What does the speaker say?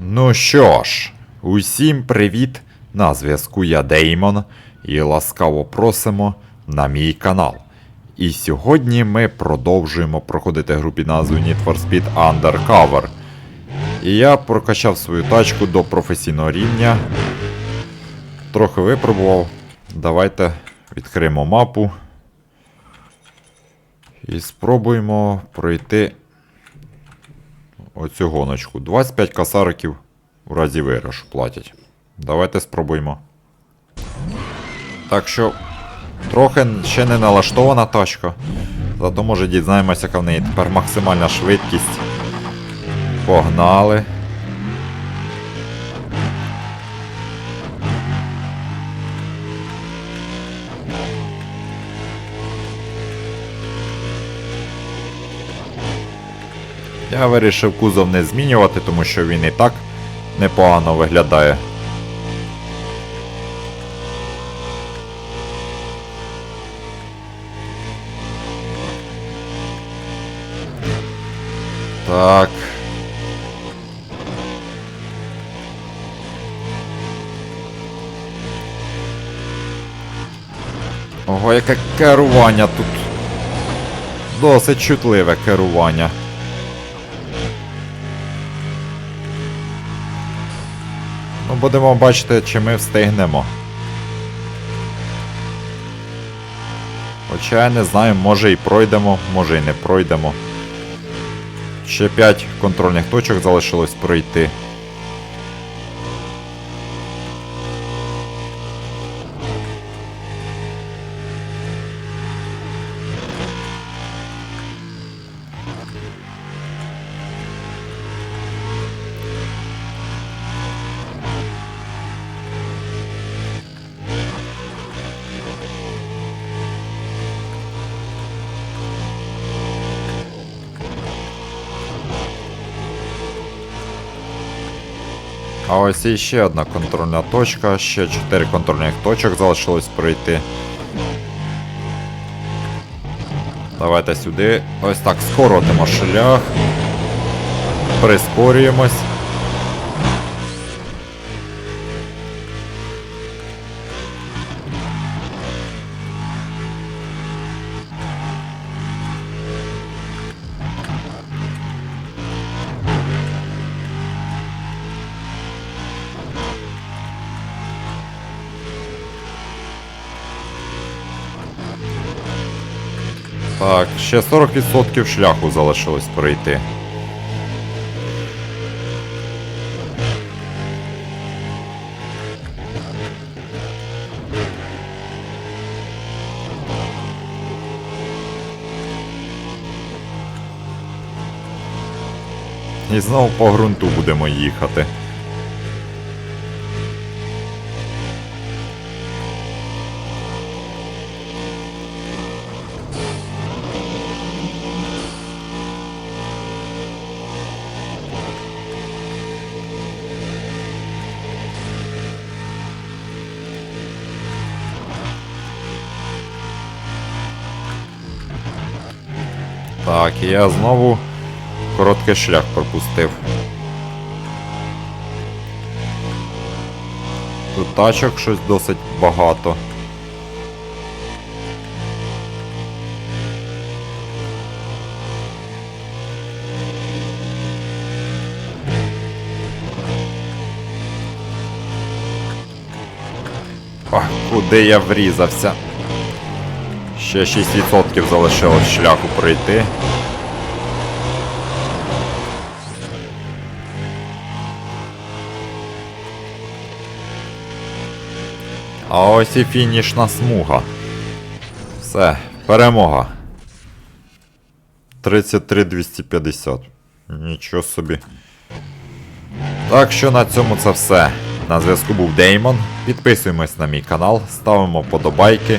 Ну що ж, усім привіт! На зв'язку я Деймон і ласкаво просимо на мій канал. І сьогодні ми продовжуємо проходити гру під назвою Need for Speed Undercover. І я прокачав свою тачку до професійного рівня. Трохи випробував. Давайте відкриємо мапу. І спробуємо пройти оцю гоночку. 25 касариків у разі виграшу платять. Давайте спробуємо. Так що трохи ще не налаштована тачка. Зато може дізнаємося, яка в неї тепер максимальна швидкість. Погнали. Я вирішив кузов не змінювати, тому що він і так непогано виглядає. Так. Ого, яке керування тут. Досить чутливе керування. Ну, будемо бачити, чи ми встигнемо. Хоча я не знаю, може і пройдемо, може і не пройдемо. Ще 5 контрольних точок залишилось пройти. А ось іще ще одна контрольна точка, ще 4 контрольних точок залишилось пройти. Давайте сюди. Ось так скоротимо шлях. Прискорюємось. Так, ще 40% шляху залишилось пройти. І знову по ґрунту будемо їхати. Так, я знову короткий шлях пропустив. Тут тачок щось досить багато. Ах, куди я врізався? Ще 6% залишилось шляху пройти. А ось і фінішна смуга. Все, перемога. 33 250. Нічого собі. Так що на цьому це все. На зв'язку був Деймон. Підписуємось на мій канал, ставимо подобайки,